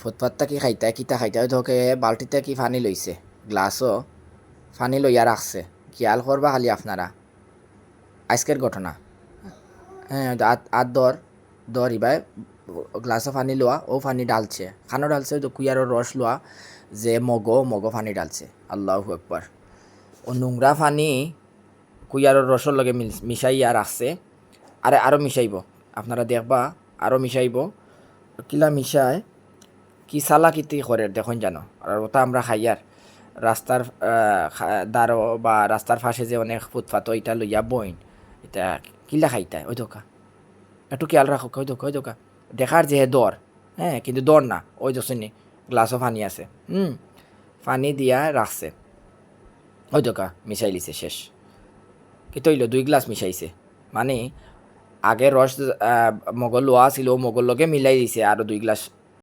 ফুটপাতটা কি খাইতা কিতা খাইতা ওই তোকে বালতিতে কি পানি লইছে গ্লাসও পানি লইয়া রাখছে খেয়াল করবা খালি আপনারা। আজকের ঘটনা। হ্যাঁ আত দর দর ইবাই গ্লাসে পানি লোয়া ও পানি ডালছে। খানো ডালছে তো কুইয়ারও রস লোয়া যে মগো মগো পানি ডালছে। আল্লাহ একবার ও নোংরা পানি কুইয়ারও রসর লগে মিশাইয়া রাখছে আরে আরও মিশাইব আপনারা দেখবা আরও মিশাইব কিলা মিশায় কি চালাকিতি করে দেখুন জানো? আর ওটা আমরা খাইয়ার রাস্তার দ্বারো বা রাস্তার পাশে যে অনেক ফুটপাত এটা লইয়া বইন এটা কিলা খাইতায় ওই দোকা একটু খেয়াল রাখো ওই দোকা ওই দোকা দেখার যে দর হ্যাঁ কিন্তু দর না। ওই দোষনি গ্লাসও পানি আছে। হুম পানি দিয়া রাখছে ওই দোকা মিশাই লিছে শেষ। কি তৈল? দুই গ্লাস মিশাইছে মানে আগে রস মগল লোয়া ছিল মগল লগে মিলাই দিছে আরও দুই গ্লাস